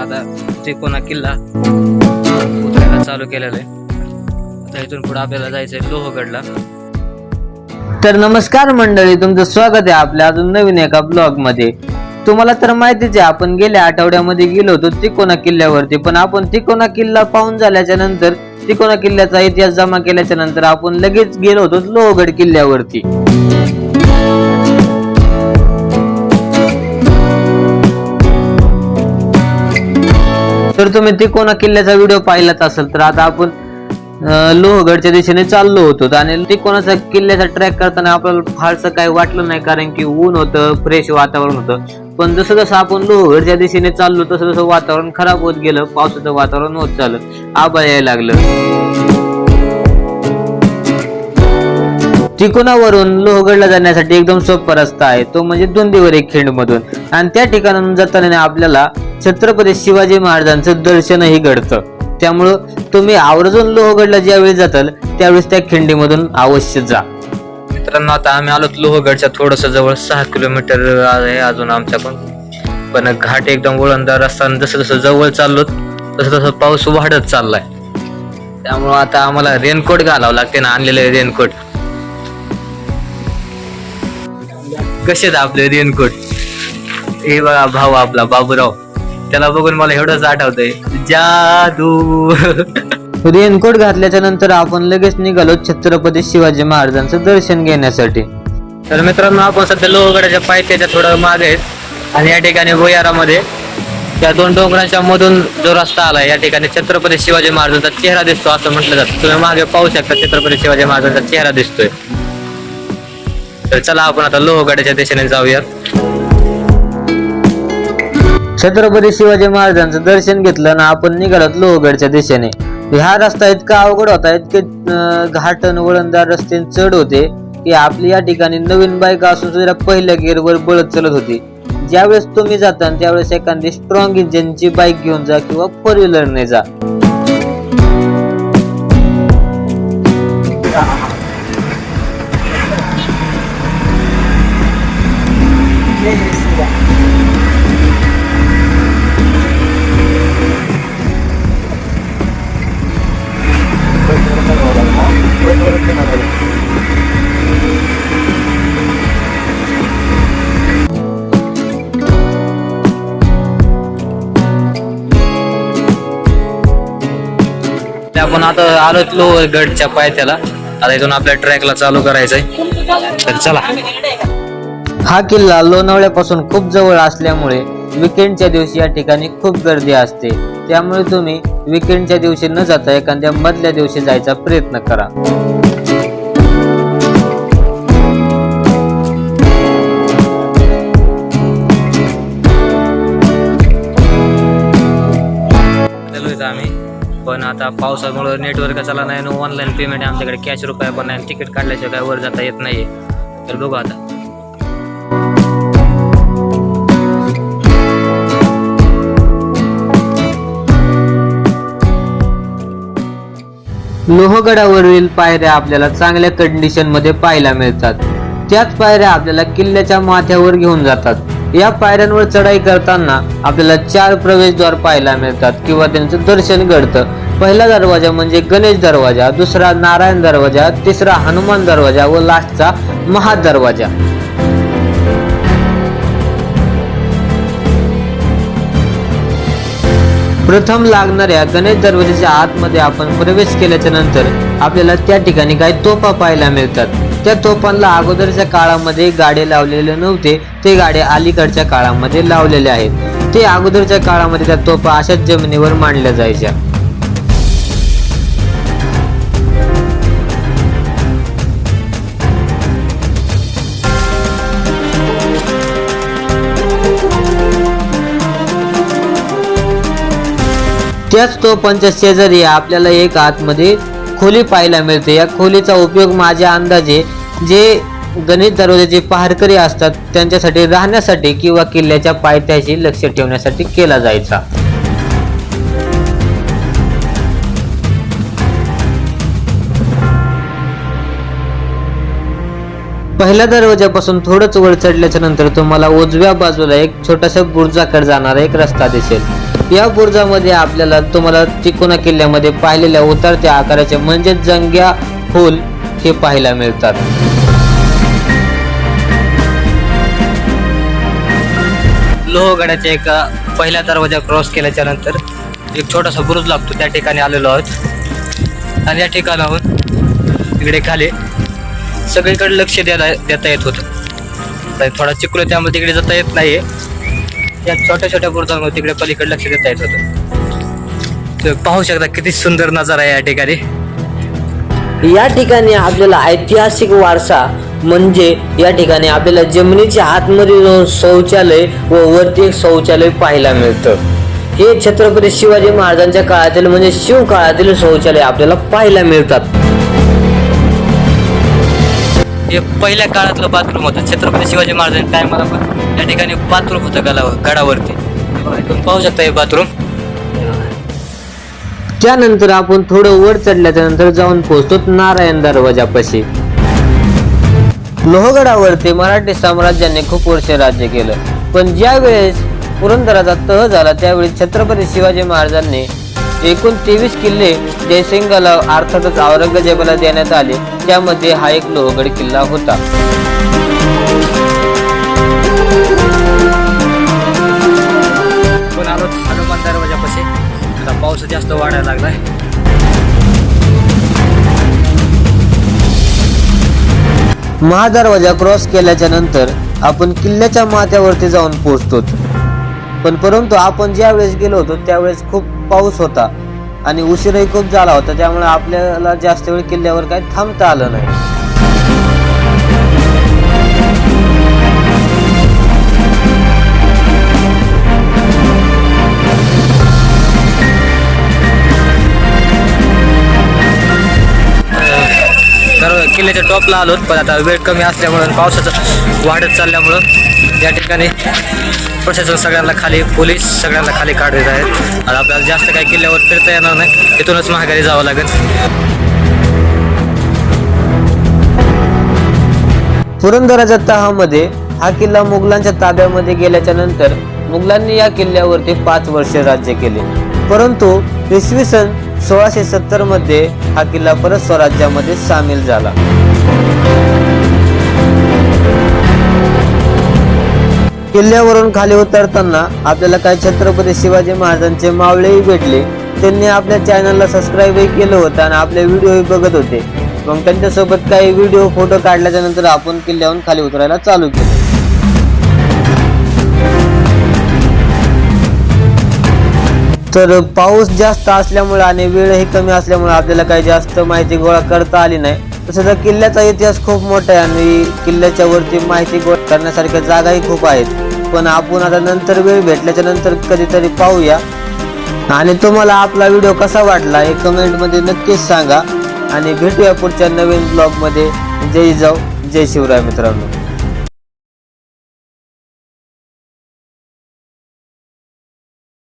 आता त्रिकोणा किल्ला उतरायला चालू केलेला आहे. आता इथून पुढे आपल्याला जायचंय लोहगडला. तर नमस्कार मंडळी तुमचं स्वागत आहे आपल्या अजून नवीन एका ब्लॉगमध्ये तुम्हाला तर माहितीच आहे आपण गेल्या आठवड्यामध्ये गेलो होतो तिकोना किल्ल्यावरती पण आपण तिकोना किल्ला पाहून झाल्याच्यानंतर तिकोना किल्ल्याचा इतिहास जमा केल्याच्यानंतर आपण लगेच गेलो होतो लोहगड किल्ल्यावरती. तर तुम्ही तिकोना किल्ल्याचा व्हिडिओ पाहिलाच असेल तर आता आपण लोहगडच्या दिशेने चाललो होतो आणि तिकोनाचा किल्ल्याचा ट्रॅक करताना आपल्याला फारसं काही वाटलं नाही कारण की ऊन होतं फ्रेश वातावरण होतं. पण जसं जसं आपण लोहगडच्या दिशेने चाललो तसं तसं वातावरण खराब होत गेलं पावसाचं वातावरण होत चाललं. आबा यायला लागलं. तिकोनावरून लोहगडला जाण्यासाठी एकदम सोपा रस्ता आहे. तो म्हणजे दोंदीवर एक खिंड मधून आणि त्या ठिकाणाहून जाताना आपल्याला छत्रपती शिवाजी महाराजांचं दर्शनही घडतं. त्यामुळं तुम्ही आवर्जून लोहगडला ज्यावेळी जाताल त्यावेळेस त्या खिंडीमधून अवश्य जा. मित्रांनो आता आम्ही आलो लोहगडच्या थोडस जवळ सहा किलोमीटर आहे अजून आमच्याकडून पण. घाट एकदम वळणदार असताना जसं जसं जवळ चाललो तसं तसं पाऊस वाढत चाललाय. त्यामुळं आता आम्हाला रेनकोट घालावं लागते ना आणलेले रेनकोट. कसे आहेत आपले रेनकोट? हे बघा भाऊ आपला बाबूराव. त्याला बघून मला एवढंच आठवतंय. जादू. रेनकोट घातल्याच्या नंतर आपण लगेच निघालो छत्रपती शिवाजी महाराजांचं दर्शन घेण्यासाठी. तर मित्रांनो आपण सध्या लोहगडाच्या पायथ्याच्या थोडं मागे आहेत आणि या ठिकाणी भुयारामध्ये. त्या दोन डोंगरांच्या मधून जो रस्ता आला या ठिकाणी छत्रपती शिवाजी महाराजांचा चेहरा दिसतो असं म्हटलं जातं. तुम्ही मागे पाहू शकता छत्रपती शिवाजी महाराजांचा चेहरा दिसतोय. तर चला आपण आता लोहगडाच्या दिशेने जाऊयात. छत्रपती शिवाजी महाराजांचं दर्शन घेतलं ना आपण निघालो लोहगडच्या दिशेने. हा रस्ता इतका अवघड होता इतके घाटन वळणदार रस्ते चढ होते की आपली या ठिकाणी नवीन बाईक असून सुद्धा पहिल्या गिअरवर बळत चालत होती. ज्यावेळेस तुम्ही जाता त्यावेळेस एखादी स्ट्रॉंग इंजिनची बाईक घेऊन जा किंवा फोर व्हीलरने जा. ते आपण आता आलो लोहगडच्या पायथ्याला. आता इथून आपल्या ट्रॅकला चालू करायचंय. तर चला. हा किल्ला लोणावळ्यापासून खूप जवळ असल्यामुळे विकेंडच्या दिवशी या ठिकाणी खूप गर्दी असते. त्यामुळे तुम्ही विकेंडच्या दिवशी न जाता एखाद्या मधल्या दिवशी जायचा प्रयत्न करा. पण आता पावसामुळे नेटवर्क चाला नाही आणि ऑनलाईन पेमेंट आमच्याकडे. कॅश रुपया पण नाही. तिकीट काढल्याशिवाय काय वर जाता येत नाही तर बघू आता. लोहगडावरील पायऱ्या आपल्याला चांगल्या कंडिशनमध्ये पाहायला मिळतात. त्याच पायऱ्या आपल्याला किल्ल्याच्या माथ्यावर घेऊन जातात. या पायऱ्यांवर चढाई करताना आपल्याला चार प्रवेशद्वार पाहायला मिळतात किंवा त्यांचं दर्शन घडतं. पहिला दरवाजा म्हणजे गणेश दरवाजा दुसरा नारायण दरवाजा तिसरा हनुमान दरवाजा व लास्टचा महादरवाजा. प्रथम लागणाऱ्या गणेश दरवाजाच्या आतमध्ये आपण प्रवेश केल्याच्यानंतर आपल्याला त्या ठिकाणी काही तोफा पाहायला मिळतात. त्या तोफांना अगोदरच्या काळामध्ये गाडे लावलेले नव्हते ते गाडे अलीकडच्या काळामध्ये लावलेले आहेत. ते अगोदरच्या काळामध्ये त्या तोफा अशाच जमिनीवर मांडल्या जायच्या. त्याच तोफांच्या शेजारी आपल्याला एक आतमध्ये खोली पाहायला मिळते. या खोलीचा उपयोग माझ्या अंदाजे जे गणित दरवाजाचे पहारकरी असतात त्यांच्यासाठी राहण्यासाठी किंवा किल्ल्याच्या पायथ्याशी लक्ष ठेवण्यासाठी केला जायचा. पहिल्या दरवाजापासून थोडंच वर चढल्याच्या नंतर तुम्हाला उजव्या बाजूला एक छोटासा बुर्जाकडे जाणारा एक रस्ता दिसेल. या बुरुजामध्ये आपल्याला तुम्हाला तिकोना किल्ल्यामध्ये पाहिलेल्या उतरत्या आकाराचे म्हणजे जंग्या होल हे पाहायला मिळतात. लोहगडाच्या एका पहिल्या दरवाजा क्रॉस केल्याच्यानंतर एक छोटासा बुरुज लागतो त्या ठिकाणी आलेलो आहोत. आणि या ठिकाणाहून इकडे खाली. सगळीकडे लक्ष द्यायला देता येत होतं. थोडा चिकलो त्यामुळे तिकडे जाता येत नाहीये. या छोट्या छोट्या बुरुजांमध्ये तिकडे पलीकडे लक्ष देता येत होतं. तर पाहू शकता किती सुंदर नजारा आहे या ठिकाणी. या ठिकाणी आपल्याला ऐतिहासिक वारसा म्हणजे या ठिकाणी आपल्याला जमिनीच्या आतमध्ये जाऊन शौचालय व वरती एक शौचालय पाहायला मिळतं. हे छत्रपती शिवाजी महाराजांच्या काळातील म्हणजे शिव काळातील शौचालय आपल्याला पाहायला मिळतात. हे पहिल्या काळातलं बाथरूम होतं. छत्रपती शिवाजी महाराजांच्या टायमाला पण या ठिकाणी बाथरूम होतं गडावर गडावरती. पाहू शकता हे बाथरूम. त्यानंतर आपण थोडं वर चढल्याच्या नंतर जाऊन पोहोचतो नारायण दरवाजापाशी लोहगडावरती मराठी साम्राज्याने खूप वर्ष राज्य केलं. पण ज्या वेळेस पुरंदराचा तह झाला त्यावेळी छत्रपती शिवाजी महाराजांनी एकूण तेवीस किल्ले जयसिंगाला अर्थातच औरंगजेबाला देण्यात आले. त्यामध्ये हा एक लोहगड किल्ला होता. पण आलो हनुमान दरवाजापाशी. आता पाऊस जास्त वाढायला लागलाय. महादरवाजा क्रॉस केल्याच्यानंतर आपण किल्ल्याच्या माथ्यावरती जाऊन पोहोचतो पण परंतु आपण ज्या वेळेस गेलो होतो त्यावेळेस खूप पाऊस होता आणि उशीरही खूप झाला होता त्यामुळे आपल्याला जास्त वेळ किल्ल्यावर काही थांबता आलं नाही. किल्ल्याच्या टॉपला आलो पण आता वेळ कमी असल्यामुळं पावसाचं वाढत चालल्यामुळं या ठिकाणी प्रशासन सगळ्यांना खाली पोलीस सगळ्यांना खाली काढत आहेत. आणि आपल्याला जास्त काही किल्ल्यावर फिरता येणार नाही. तिथूनच महागारी जावं लागेल. पुरंदराच्या तहामध्ये हा किल्ला मुघलांच्या ताब्यामध्ये गेल्याच्यानंतर मुघलांनी या किल्ल्यावरती पाच वर्ष राज्य केले. परंतु इसवी सन सोळाशे सत्तरमध्ये हा किल्ला परत स्वराज्यामध्ये सामील झाला. किल्ल्यावरून खाली उतरताना आपल्याला काही छत्रपती शिवाजी महाराजांचे मावळेही भेटले. त्यांनी आपल्या चॅनलला सबस्क्राईबही केलं होतं आणि आपले व्हिडिओही बघत होते. मग त्यांच्यासोबत काही व्हिडिओ फोटो काढल्याच्या नंतर आपण किल्ल्यावरून खाली उतरायला चालू केलं. तर पाऊस जास्त असल्यामुळे आणि वेळही कमी असल्यामुळे आपल्याला काही जास्त माहिती गोळा करता आली नाही. तसं तर किल्ल्याचा इतिहास खूप मोठा आहे आणि किल्ल्याच्या वरती माहिती गोळा करण्यासारख्या जागाही खूप आहेत. पण आपण आता नंतर वेळ भेटल्याच्या नंतर कधीतरी पाहूया. आणि तुम्हाला आपला व्हिडिओ कसा वाटला हे कमेंटमध्ये नक्कीच सांगा. आणि भेटूया पुढच्या नवीन ब्लॉगमध्ये. जय जाऊ. जय शिवराय मित्रांनो.